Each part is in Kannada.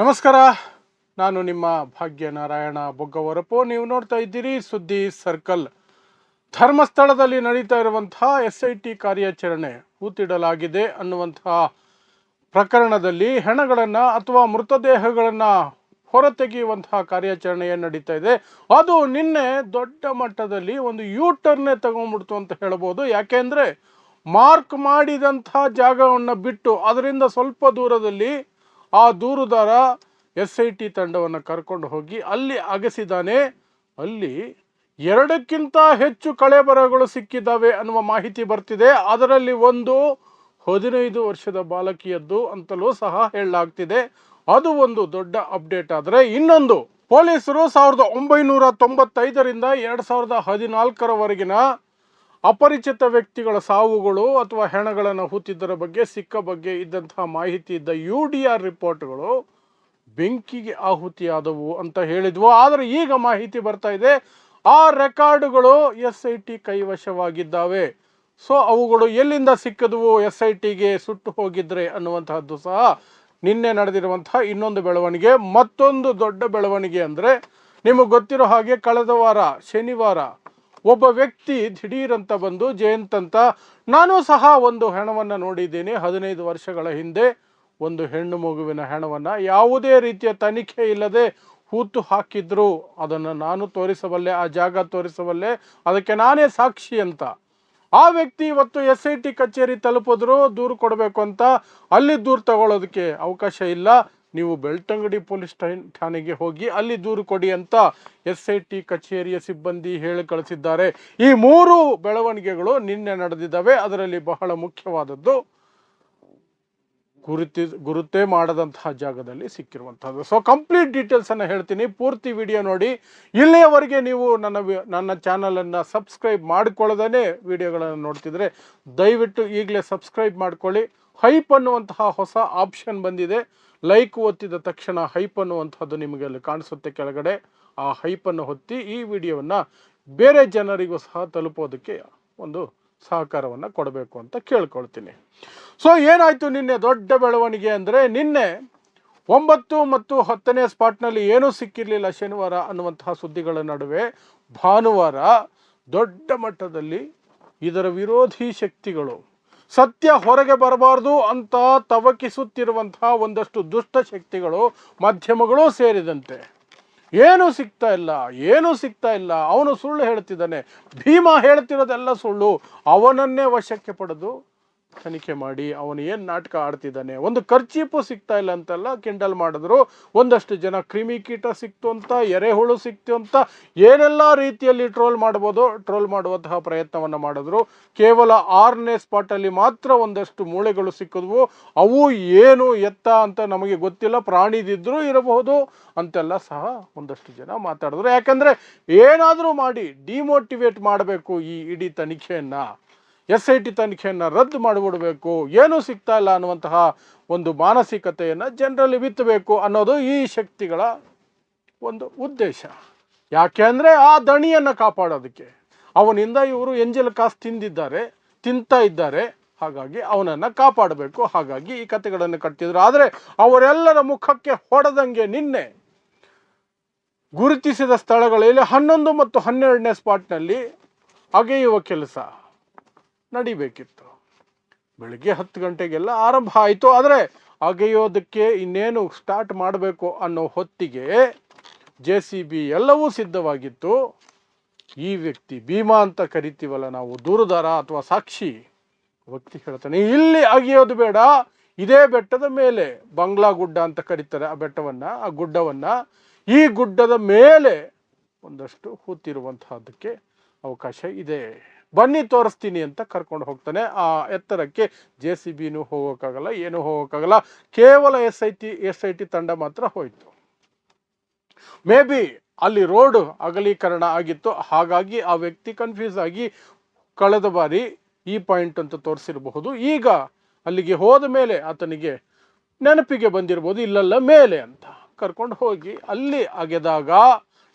ನಮಸ್ಕಾರ. ನಾನು ನಿಮ್ಮ ಭಾಗ್ಯನಾರಾಯಣ ಬೊಗ್ಗವರಪ್ಪು. ನೀವು ನೋಡ್ತಾ ಇದ್ದೀರಿ ಸುದ್ದಿ ಸರ್ಕಲ್. ಧರ್ಮಸ್ಥಳದಲ್ಲಿ ನಡೀತಾ ಇರುವಂತಹ ಎಸ್ ಐ ಟಿ ಕಾರ್ಯಾಚರಣೆ ಹೂತಿಡಲಾಗಿದೆ ಅನ್ನುವಂತಹ ಪ್ರಕರಣದಲ್ಲಿ ಹೆಣಗಳನ್ನು ಅಥವಾ ಮೃತದೇಹಗಳನ್ನು ಹೊರತೆಗೆಯುವಂತಹ ಕಾರ್ಯಾಚರಣೆ ಏನು ನಡೀತಾ ಇದೆ. ಅದು ನಿನ್ನೆ ದೊಡ್ಡ ಮಟ್ಟದಲ್ಲಿ ಒಂದು ಯೂ ಟರ್ನೇ ತಗೊಂಡ್ಬಿಡ್ತು ಅಂತ ಹೇಳ್ಬೋದು. ಯಾಕೆಂದರೆ ಮಾರ್ಕ್ ಮಾಡಿದಂಥ ಜಾಗವನ್ನು ಬಿಟ್ಟು ಅದರಿಂದ ಸ್ವಲ್ಪ ದೂರದಲ್ಲಿ ಆ ದೂರುದಾರ ಎಸ್ ಐ ಟಿ ತಂಡವನ್ನು ಕರ್ಕೊಂಡು ಹೋಗಿ ಅಲ್ಲಿ ಅಗಸಿದಾನೆ ಅಲ್ಲಿ ಎರಡಕ್ಕಿಂತ ಹೆಚ್ಚು ಕಳೆಬರಗಳು ಸಿಕ್ಕಿದ್ದಾವೆ ಅನ್ನುವ ಮಾಹಿತಿ ಬರ್ತಿದೆ. ಅದರಲ್ಲಿ ಒಂದು ಹದಿನೈದು ವರ್ಷದ ಬಾಲಕಿಯದ್ದು ಅಂತಲೂ ಸಹ ಹೇಳಲಾಗ್ತಿದೆ. ಅದು ಒಂದು ದೊಡ್ಡ ಅಪ್ಡೇಟ್ ಆದರೆ ಇನ್ನೊಂದು ಪೊಲೀಸರು ಸಾವಿರದ ಒಂಬೈನೂರ ತೊಂಬತ್ತೈದರಿಂದ ಎರಡು ಸಾವಿರದ ಹದಿನಾಲ್ಕರವರೆಗಿನ ಅಪರಿಚಿತ ವ್ಯಕ್ತಿಗಳ ಸಾವುಗಳು ಅಥವಾ ಹೆಣಗಳನ್ನು ಹೂತಿದ್ದರ ಬಗ್ಗೆ, ಸಿಕ್ಕ ಬಗ್ಗೆ ಇದ್ದಂತಹ ಮಾಹಿತಿ ಇದ್ದ ಯು ಡಿ ಆರ್ ರಿಪೋರ್ಟ್ಗಳು ಬೆಂಕಿಗೆ ಆಹುತಿಯಾದವು ಅಂತ ಹೇಳಿದ್ವು. ಆದರೆ ಈಗ ಮಾಹಿತಿ ಬರ್ತಾ ಇದೆ, ಆ ರೆಕಾರ್ಡ್ಗಳು ಎಸ್ ಐ ಟಿ ಕೈವಶವಾಗಿದ್ದಾವೆ. ಸೊ, ಅವುಗಳು ಎಲ್ಲಿಂದ ಸಿಕ್ಕದವು ಎಸ್ ಐ ಟಿಗೆ ಸುಟ್ಟು ಹೋಗಿದ್ರೆ ಅನ್ನುವಂತಹದ್ದು ಸಹ ನಿನ್ನೆ ನಡೆದಿರುವಂತಹ ಇನ್ನೊಂದು ಬೆಳವಣಿಗೆ, ಮತ್ತೊಂದು ದೊಡ್ಡ ಬೆಳವಣಿಗೆ ಅಂದರೆ ನಿಮಗೆ ಗೊತ್ತಿರೋ ಹಾಗೆ ಕಳೆದ ವಾರ, ಶನಿವಾರ ಒಬ್ಬ ವ್ಯಕ್ತಿ ದಿಢೀರಂತ ಬಂದು ಜಯಂತ್ ಅಂತ ನಾನು ಸಹ ಒಂದು ಹೆಣವನ್ನು ನೋಡಿದ್ದೀನಿ. ಹದಿನೈದು ವರ್ಷಗಳ ಹಿಂದೆ ಒಂದು ಹೆಣ್ಣು ಮಗುವಿನ ಹೆಣವನ್ನು. ಯಾವುದೇ ರೀತಿಯ ತನಿಖೆ ಇಲ್ಲದೆ ಹೂತು ಹಾಕಿದ್ರು. ಅದನ್ನು ನಾನು ತೋರಿಸಬಲ್ಲೆ, ಆ ಜಾಗ ತೋರಿಸಬಲ್ಲೆ. ಅದಕ್ಕೆ ನಾನೇ ಸಾಕ್ಷಿ ಅಂತ. ಆ ವ್ಯಕ್ತಿ ಇವತ್ತು ಎಸ್ ಐ ಟಿ ಕಚೇರಿ ತಲುಪಿದ್ರು. ದೂರು ಕೊಡಬೇಕು ಅಂತ. ಅಲ್ಲಿ ದೂರು ತಗೊಳ್ಳೋದಕ್ಕೆ ಅವಕಾಶ ಇಲ್ಲ. ನೀವು ಬೆಳ್ತಂಗಡಿ ಪೊಲೀಸ್ ಠಾಣೆ- ಠಾಣೆಗೆ ಹೋಗಿ ಅಲ್ಲಿ ದೂರು ಕೊಡಿ ಅಂತ ಎಸ್ ಐ ಟಿ ಕಚೇರಿಯ ಸಿಬ್ಬಂದಿ ಹೇಳಿ ಕಳಿಸಿದ್ದಾರೆ. ಈ ಮೂರು ಬೆಳವಣಿಗೆಗಳು ನಿನ್ನೆ ನಡೆದಿದ್ದಾವೆ. ಅದರಲ್ಲಿ ಬಹಳ ಮುಖ್ಯವಾದದ್ದು ಗುರುತಿ ಗುರುತೇ ಮಾಡದಂತಹ ಜಾಗದಲ್ಲಿ ಸಿಕ್ಕಿರುವಂಥದ್ದು ಸೊ ಕಂಪ್ಲೀಟ್ ಡೀಟೇಲ್ಸನ್ನು ಹೇಳ್ತೀನಿ. ಪೂರ್ತಿ ವಿಡಿಯೋ ನೋಡಿ. ಇಲ್ಲಿಯವರೆಗೆ ನೀವು ನನ್ನ ನನ್ನ ಚಾನಲನ್ನು ಸಬ್ಸ್ಕ್ರೈಬ್ ಮಾಡಿಕೊಳ್ಳದೇ ವಿಡಿಯೋಗಳನ್ನು ನೋಡ್ತಿದ್ರೆ ದಯವಿಟ್ಟು ಈಗಲೇ ಸಬ್ಸ್ಕ್ರೈಬ್ ಮಾಡ್ಕೊಳ್ಳಿ. ಹೈಪ್ ಅನ್ನುವಂತಹ ಹೊಸ ಆಪ್ಷನ್ ಬಂದಿದೆ. ಲೈಕ್ ಒತ್ತಿದ ತಕ್ಷಣ ಹೈಪ್ ಅನ್ನುವಂಥದ್ದು ನಿಮಗೆ ಅಲ್ಲಿ ಕಾಣಿಸುತ್ತೆ ಕೆಳಗಡೆ. ಆ ಹೈಪನ್ನು ಹೊತ್ತಿ ಈ ವಿಡಿಯೋವನ್ನು ಬೇರೆ ಜನರಿಗೂ ಸಹ ತಲುಪೋದಕ್ಕೆ ಒಂದು ಸಹಕಾರವನ್ನು ಕೊಡಬೇಕು ಅಂತ ಕೇಳ್ಕೊಳ್ತೀನಿ. ಸೊ ಏನಾಯಿತು ನಿನ್ನೆ ದೊಡ್ಡ ಬೆಳವಣಿಗೆ ಅಂದರೆ ನಿನ್ನೆ ಒಂಬತ್ತು ಮತ್ತು ಹತ್ತನೇ ಸ್ಪಾಟ್ನಲ್ಲಿ ಏನೂ ಸಿಕ್ಕಿರಲಿಲ್ಲ ಶನಿವಾರ ಅನ್ನುವಂತಹ ಸುದ್ದಿಗಳ ನಡುವೆ. ಭಾನುವಾರ ದೊಡ್ಡ ಮಟ್ಟದಲ್ಲಿ ಇದರ ವಿರೋಧಿ ಶಕ್ತಿಗಳು ಸತ್ಯ ಹೊರಗೆ ಬರಬಾರ್ದು ಅಂತ ತವಕಿಸುತ್ತಿರುವಂತಹ ಒಂದಷ್ಟು ದುಷ್ಟ ಶಕ್ತಿಗಳು, ಮಾಧ್ಯಮಗಳು ಸೇರಿದಂತೆ. ಏನು ಸಿಗ್ತಾ ಇಲ್ಲ, ಏನು ಸಿಗ್ತಾ ಇಲ್ಲ. ಅವನು ಸುಳ್ಳು ಹೇಳ್ತಿದ್ದಾನೆ. ಭೀಮ ಹೇಳ್ತಿರೋದೆಲ್ಲ ಸುಳ್ಳು. ಅವನನ್ನೇ ವಶಕ್ಕೆ ಪಡೆದು ತನಿಖೆ ಮಾಡಿ ಅವನು ಏನು ನಾಟಕ ಆಡ್ತಿದ್ದಾನೆ? ಒಂದು ಖರ್ಚೀಪು ಸಿಗ್ತಾ ಇಲ್ಲ ಅಂತೆಲ್ಲ? ಕಿಂಡಲ್ ಮಾಡಿದ್ರು, ಒಂದಷ್ಟು ಜನ ಕ್ರಿಮಿಕೀಟ ಸಿಕ್ತು ಅಂತ, ಎರೆಹುಳು ಸಿಕ್ತು ಅಂತ, ಏನೆಲ್ಲ ರೀತಿಯಲ್ಲಿ ಟ್ರೋಲ್ ಮಾಡ್ಬೋದು ಟ್ರೋಲ್ ಮಾಡುವಂತಹ ಪ್ರಯತ್ನವನ್ನು ಮಾಡಿದ್ರು. ಕೇವಲ ಆರನೇ ಸ್ಪಾಟಲ್ಲಿ ಮಾತ್ರ ಒಂದಷ್ಟು ಮೂಳೆಗಳು ಸಿಕ್ಕಿದ್ವು. ಅವು ಏನು ಎತ್ತ ಅಂತ ನಮಗೆ ಗೊತ್ತಿಲ್ಲ ಪ್ರಾಣಿದಿದ್ದರೂ ಇರಬಹುದು, ಅಂತೆಲ್ಲ ಸಹ ಒಂದಷ್ಟು ಜನ ಮಾತಾಡಿದ್ರು. ಯಾಕಂದರೆ ಏನಾದರೂ ಮಾಡಿ ಡಿಮೋಟಿವೇಟ್ ಮಾಡಬೇಕು ಈ ಇಡೀ ತನಿಖೆಯನ್ನು. ಎಸ್ ಐ ಟಿ ತನಿಖೆಯನ್ನು ರದ್ದು ಮಾಡಿಬಿಡಬೇಕು. ಏನೂ ಸಿಗ್ತಾ ಇಲ್ಲ ಅನ್ನುವಂತಹ ಒಂದು ಮಾನಸಿಕತೆಯನ್ನು ಜನರಲ್ಲಿ ಬಿತ್ತಬೇಕು ಅನ್ನೋದು ಈ ಶಕ್ತಿಗಳ ಒಂದು ಉದ್ದೇಶ. ಯಾಕೆ ಅಂದರೆ ಆ ದಣಿಯನ್ನು ಕಾಪಾಡೋದಕ್ಕೆ. ಅವನಿಂದ ಇವರು ಎಂಜಲ್ ಕಾಸು ತಿಂದಿದ್ದಾರೆ, ತಿಂತಾ ಇದ್ದಾರೆ. ಹಾಗಾಗಿ ಅವನನ್ನು ಕಾಪಾಡಬೇಕು. ಹಾಗಾಗಿ ಈ ಕಥೆಗಳನ್ನು ಕಟ್ಟಿದ್ರು ಆದರೆ ಅವರೆಲ್ಲರ ಮುಖಕ್ಕೆ ಹೊಡೆದಂಗೆ ನಿನ್ನೆ ಗುರುತಿಸಿದ ಸ್ಥಳಗಳಲ್ಲಿ ಹನ್ನೊಂದು ಮತ್ತು ಹನ್ನೆರಡನೇ ಸ್ಪಾಟ್ನಲ್ಲಿ ಅಗೆಯುವ ಕೆಲಸ. ನಡಿಬೇಕಿತ್ತು. ಬೆಳಿಗ್ಗೆ ಹತ್ತು ಗಂಟೆಗೆಲ್ಲ ಆರಂಭ ಆಯಿತು. ಆದರೆ ಅಗೆಯೋದಕ್ಕೆ ಇನ್ನೇನು ಸ್ಟಾರ್ಟ್ ಮಾಡಬೇಕು ಅನ್ನೋ ಹೊತ್ತಿಗೆ ಜೆ ಸಿ ಬಿ ಎಲ್ಲವೂ ಸಿದ್ಧವಾಗಿತ್ತು. ಈ ವ್ಯಕ್ತಿ ಭೀಮಾ ಅಂತ ಕರಿತೀವಲ್ಲ ನಾವು, ದೂರದಾರ ಅಥವಾ ಸಾಕ್ಷಿ? ವ್ಯಕ್ತಿ ಹೇಳ್ತಾನೆ, ಇಲ್ಲಿ ಅಗೆಯೋದು ಬೇಡ, ಇದೇ ಬೆಟ್ಟದ ಮೇಲೆ. ಬಂಗ್ಲಾ ಗುಡ್ಡ ಅಂತ ಕರೀತಾರೆ ಆ ಬೆಟ್ಟವನ್ನು, ಆ ಗುಡ್ಡವನ್ನು. ಈ ಗುಡ್ಡದ ಮೇಲೆ ಒಂದಷ್ಟು ಹೂತಿರುವಂತಹದಕ್ಕೆ ಅವಕಾಶ ಇದೆ. ಬನ್ನಿ ತೋರಿಸ್ತೀನಿ ಅಂತ ಕರ್ಕೊಂಡು ಹೋಗ್ತಾನೆ. ಆ ಎತ್ತರಕ್ಕೆ ಜೆ ಸಿ ಬಿನೂ ಹೋಗೋಕ್ಕಾಗಲ್ಲ, ಏನೂ ಹೋಗೋಕ್ಕಾಗಲ್ಲ. ಕೇವಲ S I T, S I T ತಂಡ ಮಾತ್ರ ಹೋಯಿತು. ಮೇ ಬಿ ಅಲ್ಲಿ ರೋಡ್ ಅಗಲೀಕರಣ ಆಗಿತ್ತು. ಹಾಗಾಗಿ ಆ ವ್ಯಕ್ತಿ ಕನ್ಫ್ಯೂಸ್ ಆಗಿ ಕಳೆದ ಬಾರಿ ಈ ಪಾಯಿಂಟ್ ಅಂತ ತೋರಿಸಿರಬಹುದು. ಈಗ ಅಲ್ಲಿಗೆ ಹೋದ ಮೇಲೆ ಆತನಿಗೆ ನೆನಪಿಗೆ ಬಂದಿರ್ಬೋದು ಇಲ್ಲಲ್ಲ, ಮೇಲೆ ಅಂತ ಕರ್ಕೊಂಡು ಹೋಗಿ ಅಲ್ಲಿ ಅಗೆದಾಗ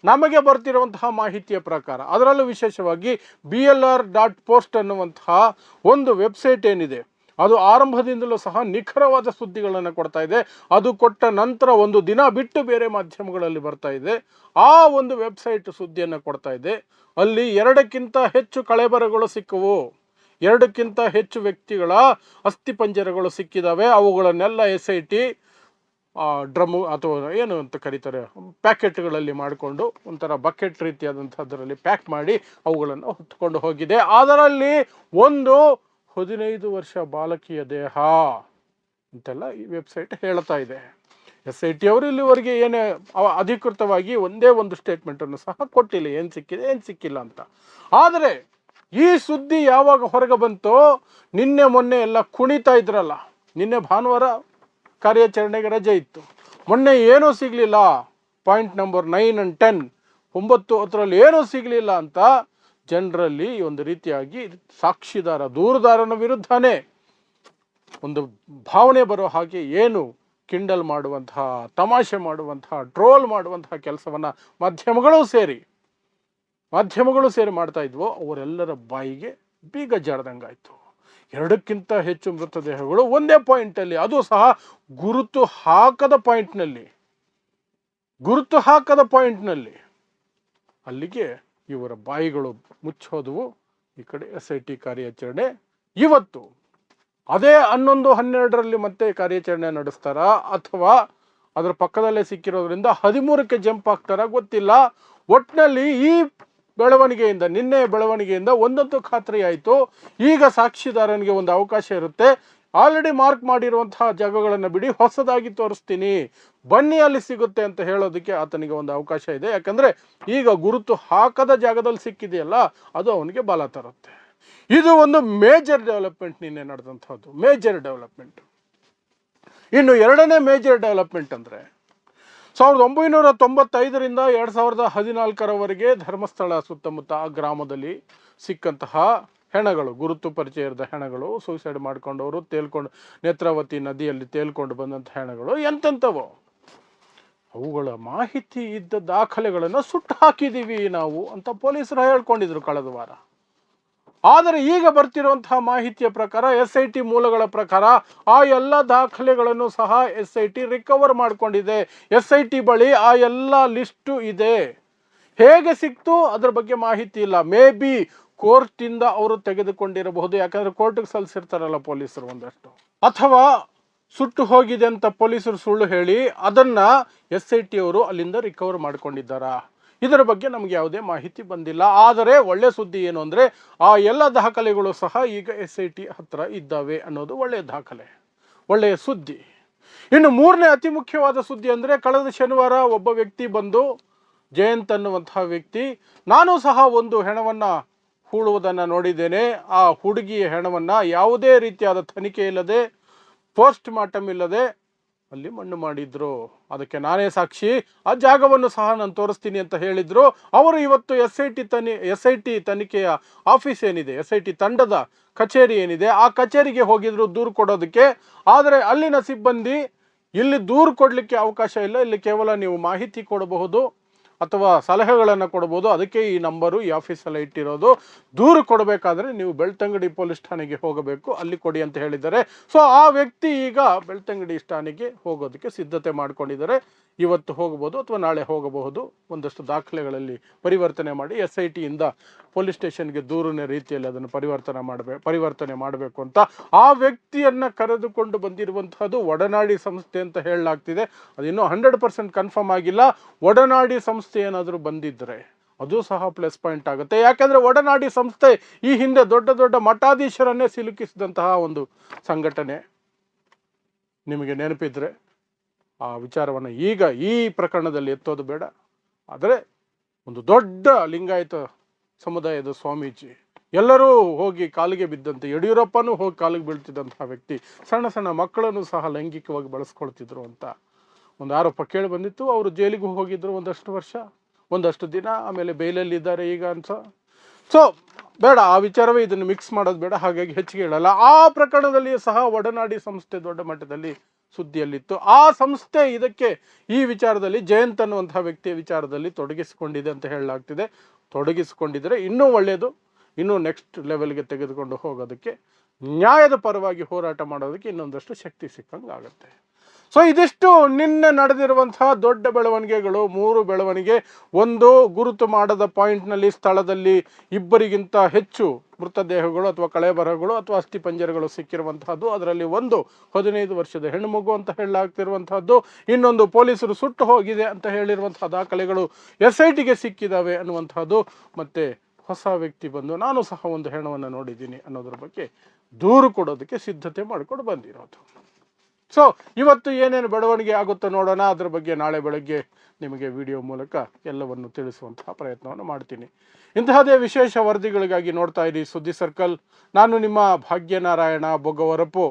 ನಮಗೆ ಬರ್ತಿರುವಂತಹ ಮಾಹಿತಿಯ ಪ್ರಕಾರ, ಅದರಲ್ಲೂ ವಿಶೇಷವಾಗಿ B L R dot post ಅನ್ನುವಂತಹ ಒಂದು ವೆಬ್ಸೈಟ್ ಏನಿದೆ, ಅದು ಆರಂಭದಿಂದಲೂ ಸಹ ನಿಖರವಾದ ಸುದ್ದಿಗಳನ್ನು ಕೊಡ್ತಾ ಇದೆ. ಅದು ಕೊಟ್ಟ ನಂತರ ಒಂದು ದಿನ ಬಿಟ್ಟು ಬೇರೆ ಮಾಧ್ಯಮಗಳಲ್ಲಿ ಬರ್ತಾ ಇದೆ. ಆ ಒಂದು ವೆಬ್ಸೈಟ್ ಸುದ್ದಿಯನ್ನು ಕೊಡ್ತಾ ಇದೆ. ಅಲ್ಲಿ ಎರಡಕ್ಕಿಂತ ಹೆಚ್ಚು ಕಳೆಬರಗಳು ಸಿಕ್ಕವು. ಎರಡಕ್ಕಿಂತ ಹೆಚ್ಚು ವ್ಯಕ್ತಿಗಳ ಅಸ್ಥಿಪಂಜರಗಳು ಸಿಕ್ಕಿದಾವೆ. ಅವುಗಳನ್ನೆಲ್ಲ ಎಸ್ ಐ ಟಿ ಡ್ರಮ್ಮು ಅಥವಾ ಏನು ಅಂತ ಕರೀತಾರೆ, ಪ್ಯಾಕೆಟ್ಗಳಲ್ಲಿ ಮಾಡಿಕೊಂಡು ಒಂಥರ ಬಕೆಟ್ ರೀತಿಯಾದಂಥದ್ದರಲ್ಲಿ ಪ್ಯಾಕ್ ಮಾಡಿ ಅವುಗಳನ್ನು ಹೊತ್ಕೊಂಡು ಹೋಗಿದೆ. ಅದರಲ್ಲಿ ಒಂದು ಹದಿನೈದು ವರ್ಷ ಬಾಲಕಿಯ ದೇಹ ಅಂತೆಲ್ಲ ಈ ವೆಬ್ಸೈಟ್ ಹೇಳ್ತಾ ಇದೆ. ಎಸ್ ಐ ಟಿ ಅವರು ಇಲ್ಲಿವರೆಗೆ ಏನೇ ಅಧಿಕೃತವಾಗಿ ಒಂದೇ ಒಂದು ಸ್ಟೇಟ್ಮೆಂಟನ್ನು ಸಹ ಕೊಟ್ಟಿಲ್ಲ. ಏನು ಸಿಕ್ಕಿದೆ, ಏನು ಸಿಕ್ಕಿಲ್ಲ ಅಂತ. ಆದರೆ ಈ ಸುದ್ದಿ ಯಾವಾಗ ಹೊರಗೆ ಬಂತೋ, ನಿನ್ನೆ ಮೊನ್ನೆ ಎಲ್ಲ ಕುಣಿತಾ ಇದ್ರಲ್ಲ. ನಿನ್ನೆ ಭಾನುವಾರ ಕಾರ್ಯಾಚರಣೆಗೆ ರಜೆ ಇತ್ತು. ಮೊನ್ನೆ ಏನೂ ಸಿಗಲಿಲ್ಲ. Point number nine and ten ಒಂಬತ್ತು ಹತ್ತರಲ್ಲಿ ಏನೂ ಸಿಗಲಿಲ್ಲ ಅಂತ ಜನರಲ್ಲಿ ಒಂದು ರೀತಿಯಾಗಿ ಸಾಕ್ಷಿದಾರ ದೂರದಾರನ ವಿರುದ್ಧನೇ ಒಂದು ಭಾವನೆ ಬರೋ ಹಾಗೆ ಏನು ಕಿಂಡಲ್ ಮಾಡುವಂತಹ, ತಮಾಷೆ ಮಾಡುವಂತಹ, ಟ್ರೋಲ್ ಮಾಡುವಂತಹ ಕೆಲಸವನ್ನು ಮಾಧ್ಯಮಗಳು ಸೇರಿ ಮಾಧ್ಯಮಗಳು ಸೇರಿ ಮಾಡ್ತಾ ಇದ್ವೋ, ಅವರೆಲ್ಲರ ಬಾಯಿಗೆ ಬೀಗ ಜಾರ್ದಂಗಾಯ್ತು. ಎರಡಕ್ಕಿಂತ ಹೆಚ್ಚು ಮೃತದೇಹಗಳು ಒಂದೇ ಪಾಯಿಂಟಲ್ಲಿ ಅದು ಸಹ ಗುರುತು ಹಾಕದ ಪಾಯಿಂಟ್ನಲ್ಲಿ ಗುರುತು ಹಾಕದ ಪಾಯಿಂಟ್ನಲ್ಲಿ ಅಲ್ಲಿಗೆ ಇವರ ಬಾಯಿಗಳು ಮುಚ್ಚೋದವು. ಈ ಕಡೆ ಎಸ್ ಐ ಟಿ ಕಾರ್ಯಾಚರಣೆ ಇವತ್ತು. ಅದೇ ಹನ್ನೊಂದು, ಹನ್ನೆರಡರಲ್ಲಿ ಮತ್ತೆ ಕಾರ್ಯಾಚರಣೆ ನಡೆಸ್ತಾರಾ ಅಥವಾ ಅದರ ಪಕ್ಕದಲ್ಲೇ ಸಿಕ್ಕಿರೋದ್ರಿಂದ ಹದಿಮೂರಕ್ಕೆ ಜಂಪ್ ಆಗ್ತಾರಾ ಗೊತ್ತಿಲ್ಲ. ಒಟ್ಟಿನಲ್ಲಿ ಈ ಬೆಳವಣಿಗೆಯಿಂದ, ನಿನ್ನೆ ಬೆಳವಣಿಗೆಯಿಂದ ಒಂದಂತೂ ಖಾತ್ರಿಯಾಯಿತು ಈಗ ಸಾಕ್ಷಿದಾರನಿಗೆ ಒಂದು ಅವಕಾಶ ಇರುತ್ತೆ. ಆಲ್ರೆಡಿ ಮಾರ್ಕ್ ಮಾಡಿರುವಂತಹ ಜಾಗಗಳನ್ನು ಬಿಡಿ, ಹೊಸದಾಗಿ ತೋರಿಸ್ತೀನಿ. ಬನ್ನಿ, ಅಲ್ಲಿ ಸಿಗುತ್ತೆ ಅಂತ ಹೇಳೋದಕ್ಕೆ ಆತನಿಗೆ ಒಂದು ಅವಕಾಶ ಇದೆ. ಯಾಕಂದರೆ ಈಗ ಗುರುತು ಹಾಕದ ಜಾಗದಲ್ಲಿ ಸಿಕ್ಕಿದೆಯಲ್ಲ, ಅದು ಅವನಿಗೆ ಬಲ ತರುತ್ತೆ. ಇದು ಒಂದು ಮೇಜರ್ ಡೆವಲಪ್ಮೆಂಟ್ ನಿನ್ನೆ ನಡೆದಂಥದ್ದು ಮೇಜರ್ ಡೆವಲಪ್ಮೆಂಟ್. ಇನ್ನು ಎರಡನೇ ಮೇಜರ್ ಡೆವಲಪ್ಮೆಂಟ್ ಅಂದರೆ ಸಾವಿರದ ಒಂಬೈನೂರ ತೊಂಬತ್ತೈದರಿಂದ ಎರಡು ಸಾವಿರದ ಹದಿನಾಲ್ಕರವರೆಗೆ ಧರ್ಮಸ್ಥಳ ಸುತ್ತಮುತ್ತ ಆ ಗ್ರಾಮದಲ್ಲಿ ಸಿಕ್ಕಂತಹ ಹೆಣಗಳು, ಗುರುತು ಪರಿಚಯ ಇರದ ಹೆಣಗಳು ಸೂಸೈಡ್ ಮಾಡ್ಕೊಂಡವರು, ತೇಲ್ಕೊಂಡು, ನೇತ್ರಾವತಿ ನದಿಯಲ್ಲಿ ತೇಲ್ಕೊಂಡು ಬಂದಂಥ ಹೆಣಗಳು ಎಂತೆಂಥವು. ಅವುಗಳ ಮಾಹಿತಿ ಇದ್ದ ದಾಖಲೆಗಳನ್ನು ಸುಟ್ಟು ಹಾಕಿದ್ದೀವಿ ನಾವು ಅಂತ ಪೊಲೀಸರು ಹೇಳ್ಕೊಂಡಿದ್ರು ಕಳೆದ ವಾರ. ಆದರೆ ಈಗ ಬರ್ತಿರುವಂತಹ ಮಾಹಿತಿಯ ಪ್ರಕಾರ ಎಸ್ ಐ ಟಿ ಮೂಲಗಳ ಪ್ರಕಾರ ಆ ಎಲ್ಲ ದಾಖಲೆಗಳನ್ನು ಸಹ ಎಸ್ ಐ ಟಿ ರಿಕವರ್ ಮಾಡಿಕೊಂಡಿದೆ. ಎಸ್ ಐ ಟಿ ಬಳಿ ಆ ಎಲ್ಲ ಲಿಸ್ಟು ಇದೆ. ಹೇಗೆ ಸಿಕ್ತು? ಅದರ ಬಗ್ಗೆ ಮಾಹಿತಿ ಇಲ್ಲ. ಮೇ ಬಿ ಕೋರ್ಟಿಂದ ಅವರು ತೆಗೆದುಕೊಂಡಿರಬಹುದು. ಯಾಕಂದ್ರೆ ಕೋರ್ಟ್ಗೆ ಸಲ್ಲಿಸಿರ್ತಾರಲ್ಲ ಪೊಲೀಸರು ಒಂದಷ್ಟು. ಅಥವಾ ಸುಟ್ಟು ಹೋಗಿದೆ ಅಂತ ಪೊಲೀಸರು ಸುಳ್ಳು ಹೇಳಿ ಅದನ್ನ ಎಸ್ ಐ ಟಿ ಅವರು ಅಲ್ಲಿಂದ ರಿಕವರ್ ಮಾಡ್ಕೊಂಡಿದ್ದಾರಾ? ಇದರ ಬಗ್ಗೆ ನಮಗೆ ಯಾವುದೇ ಮಾಹಿತಿ ಬಂದಿಲ್ಲ. ಆದರೆ ಒಳ್ಳೆ ಸುದ್ದಿ ಏನು ಅಂದರೆ, ಆ ಎಲ್ಲ ದಾಖಲೆಗಳು ಸಹ ಈಗ ಎಸ್ ಐ ಟಿ ಹತ್ರ ಇದ್ದಾವೆ ಅನ್ನೋದು ಒಳ್ಳೆಯ ದಾಖಲೆ ಒಳ್ಳೆಯ ಸುದ್ದಿ. ಇನ್ನು ಮೂರನೇ ಅತಿ ಮುಖ್ಯವಾದ ಸುದ್ದಿ ಅಂದರೆ, ಕಳೆದ ಶನಿವಾರ ಒಬ್ಬ ವ್ಯಕ್ತಿ ಬಂದು, ಜಯಂತ್ ಅನ್ನುವಂತಹ ವ್ಯಕ್ತಿ, ನಾನು ಸಹ ಒಂದು ಹೆಣವನ್ನು ಹೂಳುವುದನ್ನು ನೋಡಿದ್ದೇನೆ. ಆ ಹುಡುಗಿಯ ಹೆಣವನ್ನು ಯಾವುದೇ ರೀತಿಯಾದ ತನಿಖೆ ಇಲ್ಲದೆ, ಪೋಸ್ಟ್ ಮಾರ್ಟಮ್ ಇಲ್ಲದೆ ಅಲ್ಲಿ ಮಣ್ಣು ಮಾಡಿದ್ರು. ಅದಕ್ಕೆ ನಾನೇ ಸಾಕ್ಷಿ. ಆ ಜಾಗವನ್ನು ಸಹ ನಾನು ತೋರಿಸ್ತೀನಿ ಅಂತ ಹೇಳಿದ್ರು. ಅವರು ಇವತ್ತು ಎಸ್ ಐ ಟಿ ತನಿ ಎಸ್ ಐ ಟಿ ತನಿಖೆಯ ಆಫೀಸ್ ಏನಿದೆ ಎಸ್ ಐ ಟಿ ತಂಡದ ಕಚೇರಿ ಏನಿದೆ, ಆ ಕಚೇರಿಗೆ ಹೋಗಿದ್ರು ದೂರು ಕೊಡೋದಕ್ಕೆ. ಆದರೆ ಅಲ್ಲಿನ ಸಿಬ್ಬಂದಿ, ಇಲ್ಲಿ ದೂರು ಕೊಡಲಿಕ್ಕೆ ಅವಕಾಶ ಇಲ್ಲ. ಇಲ್ಲಿ ಕೇವಲ ನೀವು ಮಾಹಿತಿ ಕೊಡಬಹುದು. ಅಥವಾ ಸಲಹೆಗಳನ್ನು ಕೊಡ್ಬೋದು. ಅದಕ್ಕೆ ಈ ನಂಬರು ಈ ಆಫೀಸಲ್ಲಿ ಇಟ್ಟಿರೋದು. ದೂರು ಕೊಡಬೇಕಾದ್ರೆ ನೀವು ಬೆಳ್ತಂಗಡಿ ಪೊಲೀಸ್ ಠಾಣೆಗೆ ಹೋಗಬೇಕು. ಅಲ್ಲಿ ಕೊಡಿ ಅಂತ ಹೇಳಿದ್ದಾರೆ. ಸೊ ಆ ವ್ಯಕ್ತಿ ಈಗ ಬೆಳ್ತಂಗಡಿ ಠಾಣೆಗೆ ಹೋಗೋದಕ್ಕೆ ಸಿದ್ಧತೆ ಮಾಡ್ಕೊಂಡಿದ್ದಾರೆ. ಇವತ್ತು ಹೋಗಬಹುದು ಅಥವಾ ನಾಳೆ ಹೋಗಬಹುದು. ಒಂದಷ್ಟು ದಾಖಲೆಗಳಲ್ಲಿ ಪರಿವರ್ತನೆ ಮಾಡಿ ಎಸ್ ಐ ಟಿಯಿಂದ ಪೊಲೀಸ್ ಸ್ಟೇಷನ್ಗೆ ದೂರಿನ ರೀತಿಯಲ್ಲಿ ಅದನ್ನು ಪರಿವರ್ತನೆ ಮಾಡಬೇಕು ಪರಿವರ್ತನೆ ಮಾಡಬೇಕು ಅಂತ ಆ ವ್ಯಕ್ತಿಯನ್ನು ಕರೆದುಕೊಂಡು ಬಂದಿರುವಂತಹದ್ದು ಒಡನಾಡಿ ಸಂಸ್ಥೆ ಅಂತ ಹೇಳಲಾಗ್ತಿದೆ. ಅದಿನ್ನೂ ಹಂಡ್ರೆಡ್ ಪರ್ಸೆಂಟ್ ಕನ್ಫರ್ಮ್ ಆಗಿಲ್ಲ. ಒಡನಾಡಿ ಸಂಸ್ಥೆ ಏನಾದರೂ ಬಂದಿದ್ದರೆ ಅದು ಸಹ ಪ್ಲಸ್ ಪಾಯಿಂಟ್ ಆಗುತ್ತೆ. ಯಾಕೆಂದರೆ ಒಡನಾಡಿ ಸಂಸ್ಥೆ ಈ ಹಿಂದೆ ದೊಡ್ಡ ದೊಡ್ಡ ಮಠಾಧೀಶರನ್ನೇ ಸಿಲುಕಿಸಿದಂತಹ ಒಂದು ಸಂಘಟನೆ ನಿಮಗೆ ನೆನಪಿದ್ರೆ ಆ ವಿಚಾರವನ್ನು ಈಗ ಈ ಪ್ರಕರಣದಲ್ಲಿ ಎತ್ತೋದು ಬೇಡ. ಆದರೆ ಒಂದು ದೊಡ್ಡ ಲಿಂಗಾಯತ ಸಮುದಾಯದ ಸ್ವಾಮೀಜಿ, ಎಲ್ಲರೂ ಹೋಗಿ ಕಾಲಿಗೆ ಬಿದ್ದಂತೆ, ಯಡಿಯೂರಪ್ಪನೂ ಹೋಗಿ ಕಾಲಿಗೆ ಬೀಳ್ತಿದ್ದಂತಹ ವ್ಯಕ್ತಿ, ಸಣ್ಣ ಸಣ್ಣ ಮಕ್ಕಳನ್ನು ಸಹ ಲೈಂಗಿಕವಾಗಿ ಬಳಸ್ಕೊಳ್ತಿದ್ರು ಅಂತ ಒಂದು ಆರೋಪ ಕೇಳಿ ಬಂದಿತ್ತು. ಅವರು ಜೈಲಿಗೂ ಹೋಗಿದ್ರು ಒಂದಷ್ಟು ವರ್ಷ, ಒಂದಷ್ಟು ದಿನ, ಆಮೇಲೆ ಬೈಲಲ್ಲಿ ಇದ್ದಾರೆ ಈಗ ಅಂತ. ಸೊ ಬೇಡ, ಆ ವಿಚಾರವೇ ಇದನ್ನು ಮಿಕ್ಸ್ ಮಾಡೋದು ಬೇಡ, ಹಾಗಾಗಿ ಹೆಚ್ಚಿಗೆ ಹೇಳಲ್ಲ. ಆ ಪ್ರಕರಣದಲ್ಲಿಯೂ ಸಹ ಒಡನಾಡಿ ಸಂಸ್ಥೆ ದೊಡ್ಡ ಮಟ್ಟದಲ್ಲಿ ಸುದ್ದಿಯಲ್ಲಿತ್ತು. ಆ ಸಂಸ್ಥೆ ಇದಕ್ಕೆ ಈ ವಿಚಾರದಲ್ಲಿ ಜಯಂತ್ ಅನ್ನುವಂತಹ ವ್ಯಕ್ತಿಯ ವಿಚಾರದಲ್ಲಿ ತೊಡಗಿಸಿಕೊಂಡಿದೆ ಅಂತ ಹೇಳಲಾಗ್ತಿದೆ. ತೊಡಗಿಸಿಕೊಂಡಿದ್ರೆ ಇನ್ನೂ ಒಳ್ಳೆಯದು ಇನ್ನೂ ನೆಕ್ಸ್ಟ್ ಲೆವೆಲ್ಗೆ ತೆಗೆದುಕೊಂಡು ಹೋಗೋದಕ್ಕೆ, ನ್ಯಾಯದ ಪರವಾಗಿ ಹೋರಾಟ ಮಾಡೋದಕ್ಕೆ ಇನ್ನೊಂದಷ್ಟು ಶಕ್ತಿ ಸಿಕ್ಕಂಗೆ ಆಗುತ್ತೆ ಸೊ ಇದಿಷ್ಟು ನಿನ್ನೆ ನಡೆದಿರುವಂತಹ ದೊಡ್ಡ ಬೆಳವಣಿಗೆಗಳು, ಮೂರು ಬೆಳವಣಿಗೆ. ಒಂದು, ಗುರುತು ಮಾಡದ ಪಾಯಿಂಟ್ನಲ್ಲಿ ಸ್ಥಳದಲ್ಲಿ ಇಬ್ಬರಿಗಿಂತ ಹೆಚ್ಚು ಮೃತದೇಹಗಳು ಅಥವಾ ಕಳೆಬರಹಗಳು ಅಥವಾ ಅಸ್ಥಿಪಂಜರಗಳು ಸಿಕ್ಕಿರುವಂತಹದ್ದು. ಅದರಲ್ಲಿ ಒಂದು ಹದಿನೈದು ವರ್ಷದ ಹೆಣ್ಣುಮಗು ಅಂತ ಹೇಳಲಾಗ್ತಿರುವಂತಹದ್ದು. ಇನ್ನೊಂದು ಪೊಲೀಸರು ಸುಟ್ಟು ಹೋಗಿದೆ ಅಂತ ಹೇಳಿರುವಂತಹ ದಾಖಲೆಗಳು ಎಸ್ ಐ ಟಿಗೆ ಸಿಕ್ಕಿದಾವೆ ಅನ್ನುವಂತಹದ್ದು. ಮತ್ತೆ ಹೊಸ ವ್ಯಕ್ತಿ ಬಂದು ನಾನು ಸಹ ಒಂದು ಹೆಣವನ್ನು ನೋಡಿದ್ದೀನಿ ಅನ್ನೋದ್ರ ಬಗ್ಗೆ ದೂರು ಕೊಡೋದಕ್ಕೆ ಸಿದ್ಧತೆ ಮಾಡಿಕೊಂಡು ಬಂದಿರೋದು. ಸೊ ಇವತ್ತು ಏನೇನು ಬೆಳವಣಿಗೆ ಆಗುತ್ತೋ ನೋಡೋಣ. ಅದ್ರ ಬಗ್ಗೆ ನಾಳೆ ಬೆಳಗ್ಗೆ ನಿಮಗೆ ವಿಡಿಯೋ ಮೂಲಕ ಎಲ್ಲವನ್ನು ತಿಳಿಸುವಂತಹ ಪ್ರಯತ್ನವನ್ನು ಮಾಡ್ತೀನಿ. ಇಂತಹದೇ ವಿಶೇಷ ವರದಿಗಳಿಗಾಗಿ ನೋಡ್ತಾ ಇರಿ ಸುದ್ದಿ ಸರ್ಕಲ್. ನಾನು ನಿಮ್ಮ ಭಾಗ್ಯನಾರಾಯಣ ಬೊಗ್ಗವರಪ್ಪು